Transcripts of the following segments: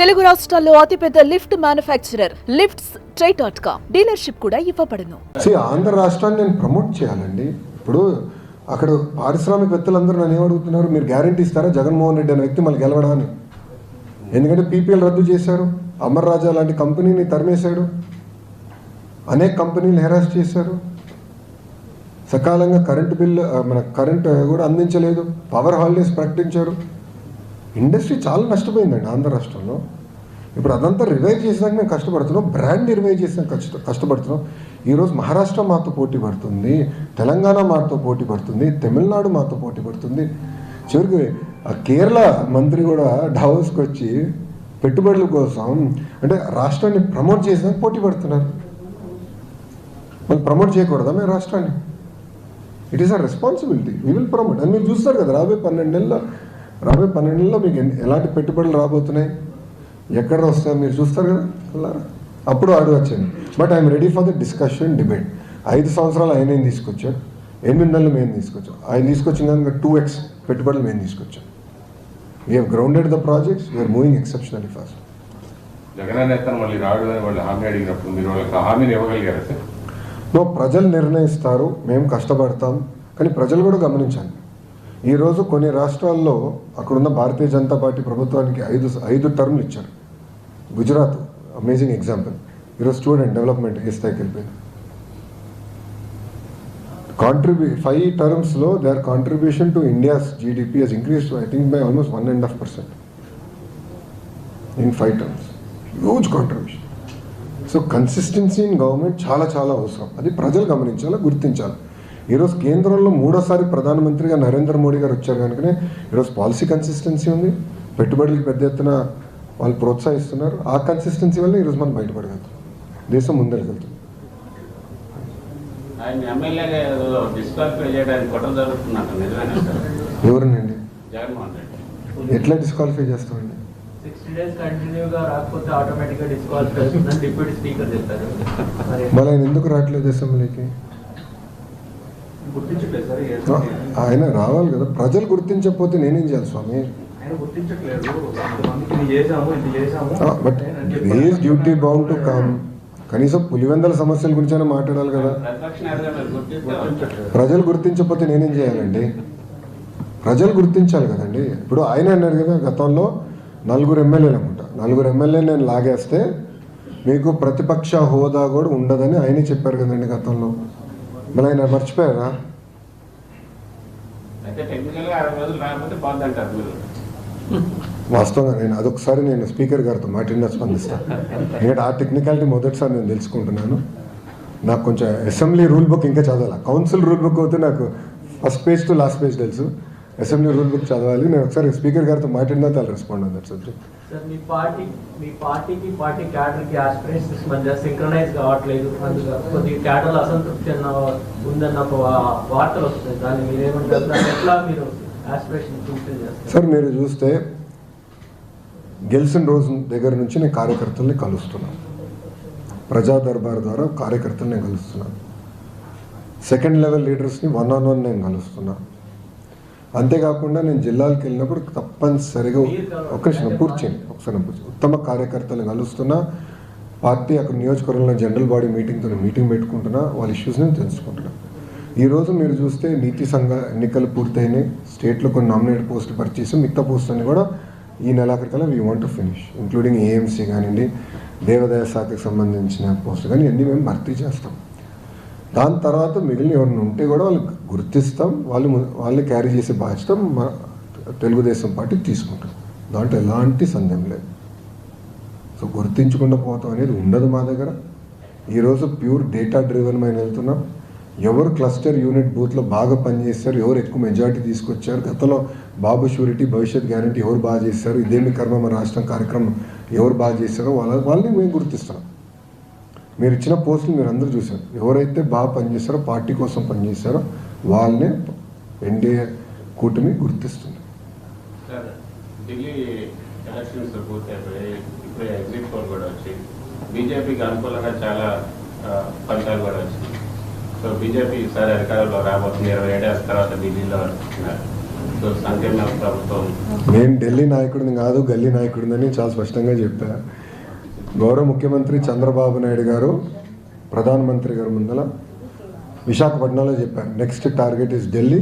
తెలుగు రాష్ట్రాల్లో అతిపెద్ద lift manufacturer lifts try dot com dealership కూడా ఇవ్వబడును. ఆంధ్ర రాష్ట్రాన్ని నేను ప్రమోట్ చేయాలండి. ఇప్పుడు అక్కడ పారిశ్రామికవేత్తలందరూ నన్ను ఏమడుగుతున్నారు? మీరు గ్యారంటీ ఇస్తారా జగన్మోహన్ రెడ్డి అనే వ్యక్తి మళ్ళీ గెలవడాన్ని? ఎందుకంటే పీపీఎల్ రద్దు చేశారు. అమర్ రాజా లాంటి కంపెనీని తరిమేశాడు. అనేక కంపెనీలు హెరాస్ చేశారు. సకాలంగా కరెంటు బిల్లు మన కరెంటు కూడా అందించలేదు. పవర్ హాలిడేస్ ప్రకటించారు. ఇండస్ట్రీ చాలా నష్టపోయిందండి ఆంధ్ర రాష్ట్రంలో. ఇప్పుడు అదంతా రివైవ్ చేసినాక మేము కష్టపడుతున్నాం బ్రాండ్ రివైవ్ చేసినాక కష్ట కష్టపడుతున్నాం. ఈరోజు మహారాష్ట్ర మాతో పోటీ పడుతుంది తెలంగాణ మాతో పోటీ పడుతుంది తమిళనాడు మాతో పోటీ పడుతుంది. చివరికి ఆ కేరళ మంత్రి కూడా డావోస్కి వచ్చి పెట్టుబడుల కోసం అంటే రాష్ట్రాన్ని ప్రమోట్ చేసినాక పోటీ పడుతున్నారు. మనం ప్రమోట్ చేయకూడదా మేము రాష్ట్రాన్ని? It is a responsibility we will promote అని మీరు చూస్తారు కదా రాబోయే పన్నెండు నెలల్లో రాబోయే పన్నెండు నెలల్లో మీకు ఎలాంటి పెట్టుబడులు రాబోతున్నాయి? ఎక్కడ వస్తాయో? మీరు చూస్తారు కదా అప్పుడు అడగచ్చండి but I'm ready for the discussion debate. ఐదు సంవత్సరాలు ఆయన ఏం తీసుకొచ్చాడు? ఎనిమిది నెలలు మేము తీసుకొచ్చాం. ఆయన తీసుకొచ్చిన కనుక టూ ఎక్స్ పెట్టుబడులు మేము తీసుకొచ్చాం. We have grounded the projects we're moving exceptionally fast ప్రజలు నిర్ణయిస్తారు. మేము కష్టపడతాం. కానీ ప్రజలు కూడా గమనించాలి. ఈరోజు కొన్ని రాష్ట్రాల్లో అక్కడున్న భారతీయ జనతా పార్టీ ప్రభుత్వానికి ఐదు ఐదు టర్మ్లు ఇచ్చారు. గుజరాత్ అమేజింగ్ ఎగ్జాంపుల్ ఈరోజు స్టూడెంట్ డెవలప్మెంట్ ఏ స్థాయికి వెళ్ళిపోయింది. కాంట్రిబ్యూ five టర్మ్స్లో their contribution to India's GDP has increase I think by almost one and half percent in five terms huge contribution so consistency in government చాలా చాలా అవసరం. అది ప్రజలు గమనించాలి గుర్తించాలి? ఈరోజు కేంద్రంలో మూడోసారి ప్రధానమంత్రిగా నరేంద్ర మోడీ గారు వచ్చారు కనుకనే ఈరోజు పాలసీ కన్సిస్టెన్సీ ఉంది. పెట్టుబడులకు పెద్ద ఎత్తున వాళ్ళు ప్రోత్సహిస్తున్నారు. ఆ కన్సిస్టెన్సీ వల్ల ఈరోజు మనం బయటపడగలుగుతాం. దేశం సార్? ఎవరినండి? ఎట్లా డిస్క్వాలిఫై చేస్తామండి? మళ్ళీ ఆయన ఎందుకు రావట్లేదు అసెంబ్లీకి గుర్తించట్లేదు సార్ ఈ ఆ, అసెంబ్లీ. ఆయన రావాలి కదా. ప్రజలు గుర్తించకపోతే నేనేం చేయాలి స్వామి? But. Is duty bound to come కనీసం పులివెందల సమస్యల గురించైనా మాట్లాడాలి కదా. ప్రజలు గుర్తించకపోతే నేనేం చేయాలండి? ప్రజలు గుర్తించాలి కదండి. ఇప్పుడు ఆయన అన్నారు కదా గతంలో నలుగురు ఎమ్మెల్యేలు అనుకుంటా. నలుగురు ఎమ్మెల్యే నేను లాగేస్తే మీకు ప్రతిపక్ష హోదా కూడా ఉండదని ఆయనే చెప్పారు కదండి గతంలో. మళ్ళీ ఆయన మర్చిపోయారా వాస్తవంగా నేను అదొకసారి నేను స్పీకర్ గారితో మాట్లాడినా స్పందిస్తాను ఎందుకంటే ఆ టెక్నికాలిటీ మొదటిసారి నేను తెలుసుకుంటున్నాను. నాకు కొంచెం అసెంబ్లీ రూల్ బుక్ ఇంకా చదవాలి. కౌన్సిల్ రూల్ బుక్ అయితే నాకు first page to last page తెలుసు. అసెంబ్లీ రూల్ బుక్ చదవాలి. నేను ఒకసారి స్పీకర్ గారితో మాట్లాడినా వాళ్ళు respond on that subject sir me party మీ పార్టీకి పార్టీ క్యాడర్కి ఆస్పిరేషన్స్ మధ్య సింక్రనైజ్ కావట్లేదు. అందులో కొద్దిగా క్యాడర్ అసంతృప్తి అన్న ఉందన్న వార్తలు వస్తున్నాయి. దాన్ని మీరేమంటారు? దాన్ని ఎట్లా మీరు ఆస్పిరేషన్ ఫుల్ఫిల్ చేస్తారు? సార్ మీరు చూస్తే గెలిచిన రోజు దగ్గర నుంచి నేను కార్యకర్తల్ని కలుస్తున్నాను. ప్రజా దర్బార్ ద్వారా కార్యకర్తల్ని నేను కలుస్తున్నాను. సెకండ్ లెవెల్ లీడర్స్ని వన్ ఆన్ వన్ నేను కలుస్తున్నాను. అంతేకాకుండా నేను జిల్లాలకు వెళ్ళినప్పుడు తప్పనిసరిగా ఒక నిమిషం పూర్తి చేయండి ఒకసారి. ఉత్తమ కార్యకర్తలను కలుస్తున్నా పార్టీ అక్కడ నియోజకవర్గంలో జనరల్ బాడీ మీటింగ్తో మీటింగ్ పెట్టుకుంటున్నా వాళ్ళ ఇష్యూస్ని తెలుసుకుంటున్నా ఈరోజు మీరు చూస్తే నీతి సంఘ ఎన్నికలు పూర్తయినాయి స్టేట్లో కొన్ని నామినేట్ పోస్టులు పరిచేసి మిగతా పోస్టులని కూడా ఈ నెలాఖరికల్లా we want to finish including AMC కానివ్వండి దేవాదాయ శాఖకు సంబంధించిన పోస్టులు కానీ అన్నీ మేము భర్తీ చేస్తాం దాని తర్వాత మిగిలిన ఎవరిని ఉంటే కూడా వాళ్ళకి గుర్తిస్తాం వాళ్ళు ము- వాళ్ళని క్యారీ చేసే బాధ్యత మా తెలుగుదేశం పార్టీ తీసుకుంటాం దాంట్లో ఎలాంటి సందేహం లేదు. సో గుర్తించకుండా పోతాం అనేది ఉండదు మా దగ్గర. ఈరోజు ప్యూర్ డేటా డ్రివెన్ మైన వెళ్తున్నాం. ఎవరు క్లస్టర్ యూనిట్ బూత్లో బాగా పనిచేస్తారు ఎవరు ఎక్కువ మెజారిటీ తీసుకొచ్చారు గతంలో బాబు షూరిటీ భవిష్యత్ గ్యారంటీ ఎవరు బాగా చేస్తారు ఇదేమి కర్మ మన రాష్ట్రం కార్యక్రమం ఎవరు బాగా చేశారో వాళ్ళ వాళ్ళని మేము గుర్తిస్తున్నాం మీరు ఇచ్చిన పోస్టులు మీరు అందరూ చూశారు. ఎవరైతే బాగా పనిచేస్తారో పార్టీ కోసం పనిచేస్తారో వాళ్ళనే ఎన్డీఏ కూటమి గుర్తిస్తుంది. ఢిల్లీ ఎలక్షన్స్ ఇప్పుడు ఎగ్జిట్ పోల్ కూడా వచ్చి బీజేపీకి అనుకూలంగా చాలా ఫలితాలు కూడా వచ్చినాయి. సో బీజేపీ ఈసారి అధికారంలో రాబోతుంది. ఇరవై ఏడేళ్ళ తర్వాత ఢిల్లీలో అంటున్నారు సో సంకీర్ణ ప్రభుత్వం. నేను ఢిల్లీ నాయకుడిని కాదు గల్లీ నాయకుడిని చాలా స్పష్టంగా చెప్పా. గౌరవ ముఖ్యమంత్రి చంద్రబాబు నాయుడు గారు ప్రధానమంత్రి గారు ముందల విశాఖపట్నంలో చెప్పారు next target is Delhi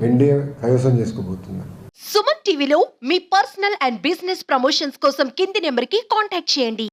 NDA కైవసం చేసుకోబోతుంది సుమన్ టీవీలో మీ పర్సనల్ అండ్ బిజినెస్ ప్రమోషన్స్ కోసం కింది నెంబర్కి కాంటాక్ట్ చేయండి.